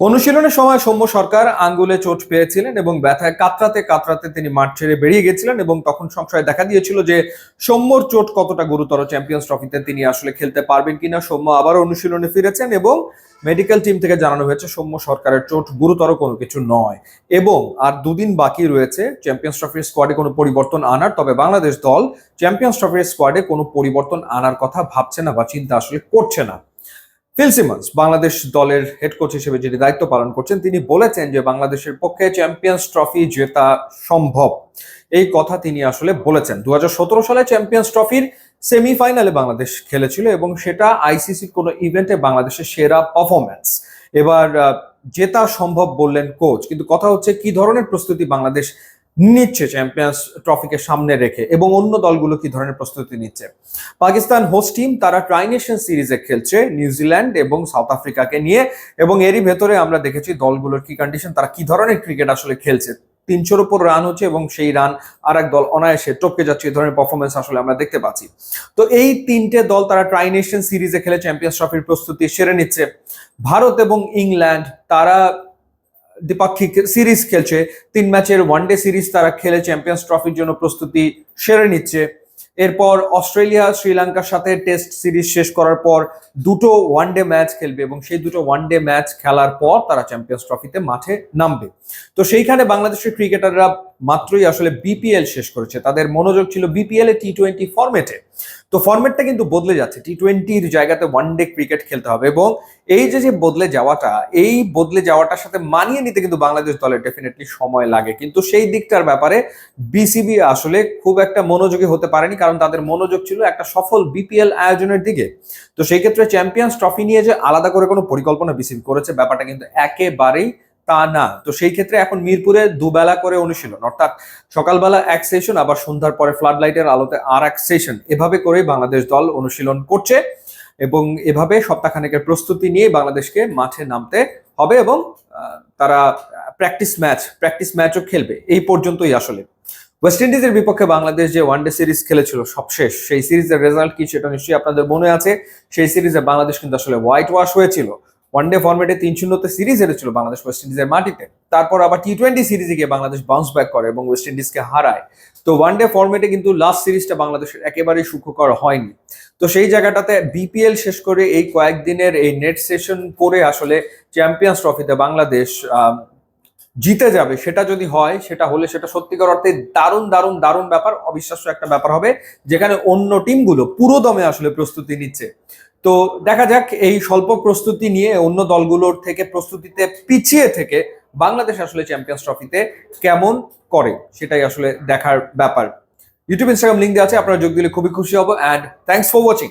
অনুশীলনের সময় সৌম্য সরকার আঙ্গুলে চোট পেয়েছিলেন এবং ব্যথায় কাতরাতে কাতরাতে তিনি মাঠ ছেড়ে বেরিয়ে গেছিলেন এবং তখন সংশয় দেখা দিয়েছিল যে সৌম্যর চোট কতটা গুরুতর চ্যাম্পিয়ন্স ট্রফিতে তিনি আসলে খেলতে পারবেন কিনা। সৌম্য আবার অনুশীলনে ফিরেছেন এবং মেডিকেল টিম থেকে জানানো হয়েছে সৌম্য সরকারের চোট গুরুতর কোনো কিছু নয় এবং আর দুদিন বাকি রয়েছে চ্যাম্পিয়ন্স ট্রফির স্কোয়াডে কোনো পরিবর্তন আনার, তবে বাংলাদেশ দল চ্যাম্পিয়ন্স ট্রফির স্কোয়াডে কোনো পরিবর্তন আনার কথা ভাবছে না বা চিন্তা আসলে করছে না। ফিল সিমন্স, বাংলাদেশ দলের হেড কোচ হিসেবে যিনি দায়িত্ব পালন করছেন, তিনি বলেছেন যে বাংলাদেশের পক্ষে চ্যাম্পিয়ন্স ট্রফি জেতা সম্ভব। এই কথা তিনি আসলে বলেছেন। দু হাজার সতেরো সালে চ্যাম্পিয়ন্স ট্রফির সেমিফাইনালে বাংলাদেশ খেলেছিল এবং সেটা আইসিসির কোনো ইভেন্টে বাংলাদেশের সেরা পারফরম্যান্স এবার জেতা সম্ভব বললেন কোচ কিন্তু কথা হচ্ছে কি ধরনের প্রস্তুতি বাংলাদেশ নিচ্ছে চ্যাম্পিয়ন্স ট্রফিকে সামনে রেখে এবং অন্য দলগুলো কি ধরনের প্রস্তুতি নিচ্ছে? পাকিস্তান হোস্ট টিম তারা ট্রাইনেশন সিরিজে খেলছে নিউজিল্যান্ড এবং সাউথ আফ্রিকাকে নিয়ে এবং এরই ভেতরে আমরা দেখেছি দলগুলোর কি কন্ডিশন তারা কি ধরনের ক্রিকেট আসলে খেলছে? তিনশোর উপর রান হচ্ছে এবং সেই রান আর এক দল অনায়াসে টপকে যাচ্ছে এই ধরনের পারফরমেন্স আসলে আমরা দেখতে পাচ্ছি। তো এই তিনটে দল তারা ট্রাইনেশন সিরিজে খেলে চ্যাম্পিয়ন্স ট্রফির প্রস্তুতি সেরে নিচ্ছে। ভারত এবং ইংল্যান্ড তারা দ্বিপাক্ষিক সিরিজ খেলছে। তিন ম্যাচের ওয়ানডে সিরিজ তারা খেলে চ্যাম্পিয়ন্স ট্রফির জন্য প্রস্তুতি সেরে নিচ্ছে। এরপর অস্ট্রেলিয়া শ্রীলঙ্কার সাথে টেস্ট সিরিজ শেষ করার পর দুটো ওয়ানডে ম্যাচ খেলবে এবং সেই দুটো ওয়ানডে ম্যাচ খেলার পর তারা চ্যাম্পিয়ন্স ট্রফিতে মাঠে নামবে। তো সেইখানে বাংলাদেশের ক্রিকেটাররা মাত্রই আসলে বিপিএল শেষ করেছে। তাদের মনোযোগ ছিল বিপিএল এ টি টোয়েন্টি ফরম্যাটে তো ফরম্যাটটা কিন্তু বদলে যাচ্ছে। টি টোয়েন্টির জায়গাতে ওয়ান ডে ক্রিকেট খেলতে হবে এবং এই যে যে বদলে যাওয়াটা, এই বদলে যাওয়াটার সাথে মানিয়ে নিতে কিন্তু বাংলাদেশ দলের ডেফিনেটলি সময় লাগে। কিন্তু সেই দিকটার ব্যাপারে বিসিবি আসলে খুব একটা মনোযোগী হতে পারেনি কারণ তাদের মনোযোগ ছিল একটা সফল বিপিএল আয়োজনের দিকে। তো সেই ক্ষেত্রে চ্যাম্পিয়ন্স ট্রফি নিয়ে যে আলাদা করে কোনো পরিকল্পনা বিসিবি করেছে, ব্যাপারটা কিন্তু একেবারেই তা না। তো সেই ক্ষেত্রে এখন মিরপুরে দুবেলা করে অনুশীলন। অর্থাৎ সকালবেলা এক সেশন আবার সন্ধ্যার পরে ফ্লাড লাইটের আলোতে আর এক সেশন এভাবে করেই বাংলাদেশ দল অনুশীলন করছে এবং এভাবে সপ্তাহখানেকের প্রস্তুতি নিয়ে বাংলাদেশকে মাঠে নামতে হবে এবং তারা প্র্যাকটিস ম্যাচ প্র্যাকটিস ম্যাচও খেলবে। এই পর্যন্তই আসলে। ওয়েস্ট ইন্ডিজের বিপক্ষে বাংলাদেশ যে ওয়ানডে সিরিজ খেলেছিল সবশেষ, সেই সিরিজের রেজাল্ট কি সেটা নিশ্চয়ই আপনাদের মনে আছে। সেই সিরিজে বাংলাদেশ কিন্তু আসলে হোয়াইট ওয়াশ হয়েছিল। ওয়ানডে ফর্মেটে তিন শূন্যতে সিরিজ হেরেছিল বাংলাদেশ ওয়েস্ট ইন্ডিজের মাটিতে। তারপর আবার টি টোয়েন্টি সিরিজে গিয়ে বাংলাদেশ বাউন্স ব্যাক করে এবং ওয়েস্ট ইন্ডিজকে হারায়। তো ওয়ান ডে ফর্মেটে কিন্তু লাস্ট সিরিজটা বাংলাদেশের একেবারেই সুখকর হয়নি। তো সেই জায়গাটাতে বিপিএল শেষ করে এই কয়েকদিনের এই নেট সেশন করে আসলে চ্যাম্পিয়ন্স ট্রফিতে বাংলাদেশ জিতে যাবে। সেটা যদি হয়, সেটা হলে সেটা সত্যিকার অর্থে দারুণ দারুণ দারুণ ব্যাপার। অবিশ্বাস্য একটা ব্যাপার হবে, যেখানে অন্য টিমগুলো পুরো দমে আসলে প্রস্তুতি নিচ্ছে। তো দেখা যাক এই স্বল্প প্রস্তুতি নিয়ে অন্য দলগুলোর থেকে প্রস্তুতিতে পিছিয়ে থেকে বাংলাদেশ আসলে চ্যাম্পিয়ন্স ট্রফিতে কেমন করে, সেটাই আসলে দেখার ব্যাপার। ইউটিউব ইনস্টাগ্রাম লিঙ্ক দেওয়া আছে, আপনারা যোগ দিলে খুবই খুশি হব। And thanks for watching